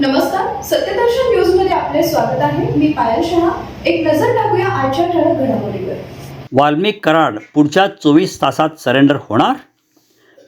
नमस्कार सत्यदर्शन न्यूजमध्ये आपले स्वागत आहे. मी पायल शहा. एक नजर टाकूया आजच्या ठळक घडामोडीवर. वाल्मिक कराड पुढच्या चोवीस तासात सरेंडर होणार?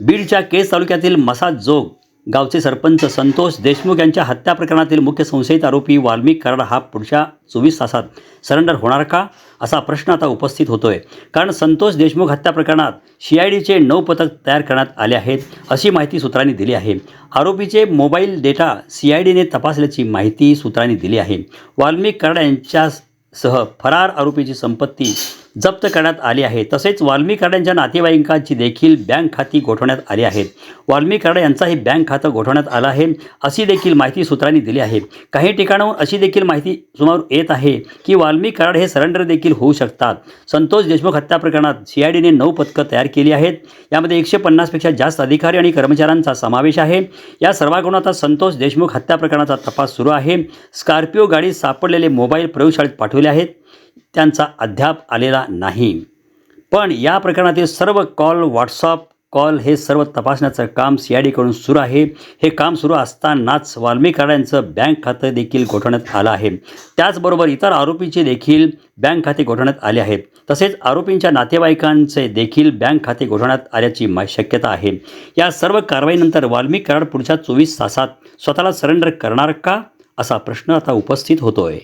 बीडच्या केस तालुक्यातील मसाद जोग गावचे सरपंच संतोष देशमुख यांच्या हत्या प्रकरणातील मुख्य संशयित आरोपी वाल्मिक कराड हा पुढच्या चोवीस तासात सरेंडर होणार का? असा प्रश्न आता उपस्थित होतोय. कारण संतोष देशमुख हत्या प्रकरणात सी आय डीचे नऊ पथक तयार करण्यात आले आहेत अशी माहिती सूत्रांनी दिली आहे. आरोपीचे मोबाईल डेटा सी आय डीने तपासल्याची माहिती सूत्रांनी दिली आहे. वाल्मिक कराड यांच्या सह फरार आरोपीची संपत्ती जप्त करण्यात आली आहे. तसेच वाल्मी नातेवाईकांची देखील बँक खाती गोठवण्यात आली आहेत. वाल्मिकाड यांचाही बँक खातं गोठवण्यात आलं आहे. अशी देखील माहिती सूत्रांनी दिली आहे. काही ठिकाणाहून अशी देखील माहिती समोर येत आहे की वाल्मीकाड हे सरेंडर देखील होऊ शकतात. संतोष देशमुख हत्या प्रकरणात सी आय डीने नऊ पथकं तयार केली आहेत. यामध्ये एकशे पन्नासपेक्षा जास्त अधिकारी आणि कर्मचाऱ्यांचा समावेश आहे. या सर्वांकडून आता संतोष देशमुख हत्या प्रकरणाचा तपास सुरू आहे. स्कॉर्पिओ गाडी सापडलेले मोबाईल प्रयोगशाळेत पाठवले आहेत. त्यांचा अद्याप आलेला नाही. पण या प्रकरणातील सर्व कॉल व्हॉट्सअप कॉल हे सर्व तपासण्याचं काम सी आय डीकडून सुरू आहे. हे काम सुरू असतानाच वाल्मिक बँक खातं देखील गोठवण्यात आलं आहे. त्याचबरोबर इतर आरोपीचे देखील बँक खाते गोठवण्यात आले आहेत. तसेच आरोपींच्या नातेवाईकांचे देखील बँक खाते गोठवण्यात आल्याची मा शक्यता आहे. या सर्व कारवाईनंतर वाल्मिक कराड पुढच्या चोवीस तासात स्वतःला सरेंडर करणार का? असा प्रश्न आता उपस्थित होतोय.